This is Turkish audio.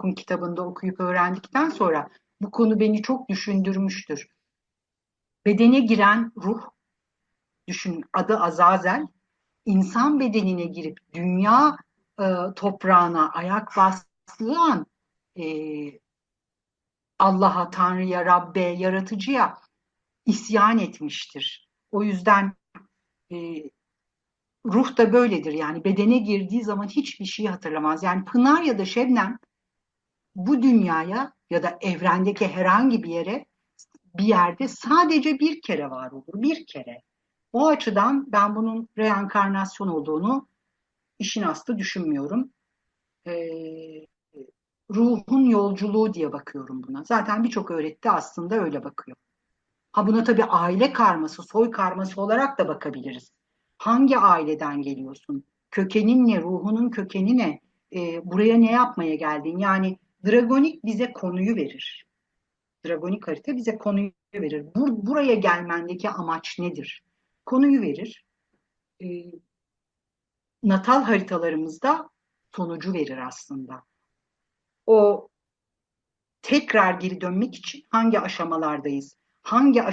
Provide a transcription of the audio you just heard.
Jung'un kitabında okuyup öğrendikten sonra bu konu beni çok düşündürmüştür. Bedene giren ruh, düşün adı Azazel, insan bedenine girip dünya e, toprağına ayak bastığı e, Allah'a, Tanrı'ya, Rabbe, yaratıcıya isyan etmiştir. O yüzden e, ruh da böyledir yani bedene girdiği zaman hiçbir şey hatırlamaz. Yani Pınar ya da Şebnem bu dünyaya ya da evrendeki herhangi bir yere bir yerde sadece bir kere var olur. Bir kere. O açıdan ben bunun reenkarnasyon olduğunu işin aslı düşünmüyorum. Ee, ruhun yolculuğu diye bakıyorum buna. Zaten birçok öğreti aslında öyle bakıyor. Ha buna tabii aile karması, soy karması olarak da bakabiliriz. Hangi aileden geliyorsun? Kökenin ne? Ruhunun kökeni ne? Ee, buraya ne yapmaya geldin? Yani Dragonik bize konuyu verir. Dragonik harita bize konuyu verir. Bur buraya gelmendeki amaç nedir? Konuyu verir. Ee, natal haritalarımızda sonucu verir aslında. O tekrar geri dönmek için hangi aşamalardayız? Hangi